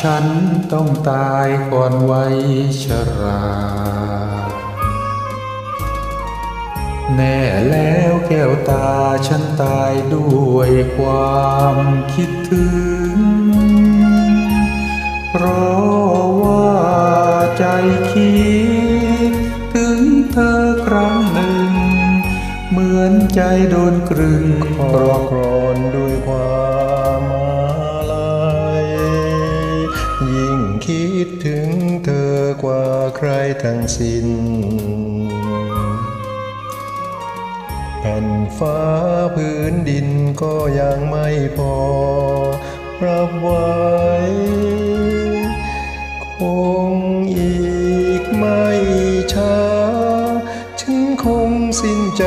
ฉันต้องตายก่อนวัยชรา แน่แล้วแก้วตาฉันตายด้วยความคิดถึง เพราะว่าใจคิด ถึงเธอครั้งหนึ่ง เหมือนใจโดนกรึง เธอกว่าใครทั้งสิ้นแผ่นฟ้าพื้นดินก็ยังไม่พอ รับไว้ คงอีกไม่ช้า ฉันคงสิ้นใจ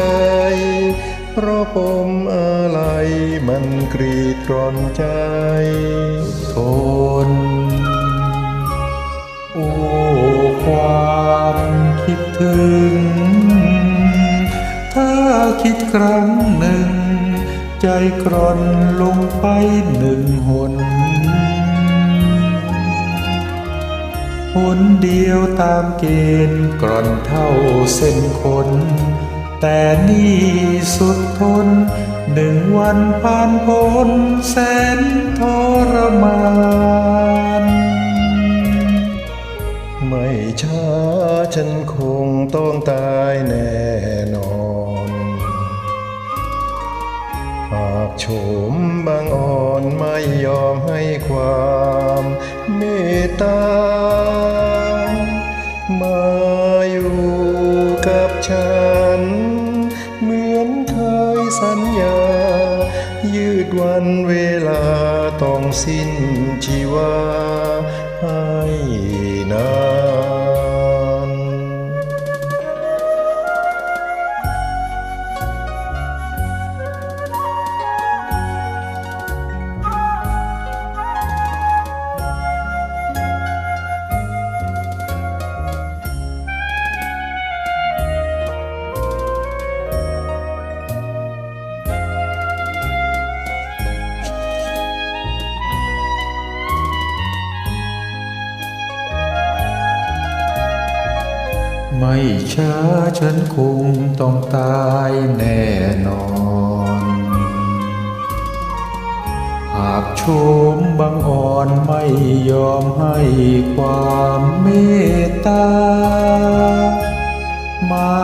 เพราะปมอะไรมันกรีดกร่อนใจ ทน คิดครั้งหนึ่ง ใจกร่อนลงไปหนึ่งหนหนเดียวตามเกณฑ์กร่อนเท่าเส้นขนแต่นี่สุดทนหนึ่งวันผ่านพ้นแสนทรมาน ไม่ช้าฉันคงต้องตายแน่ อกโฉมบางอ่อนไม่ยอมให้ความเมตตา มาอยู่กับฉัน เหมือนเคยสัญญา ยืดวันเวลาต้องสิ้นชีวาให้นา ไม่ช้าฉันคงต้องตายแน่นอน หากโชมบางอ่อนไม่ยอมให้ความเมตตา มา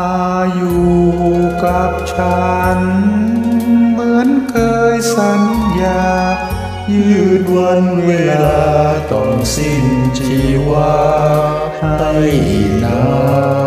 อยู่กับฉัน เหมือนเคยสัญญา ยืดวันเวลาต้องสิ้นชีวาให้นาน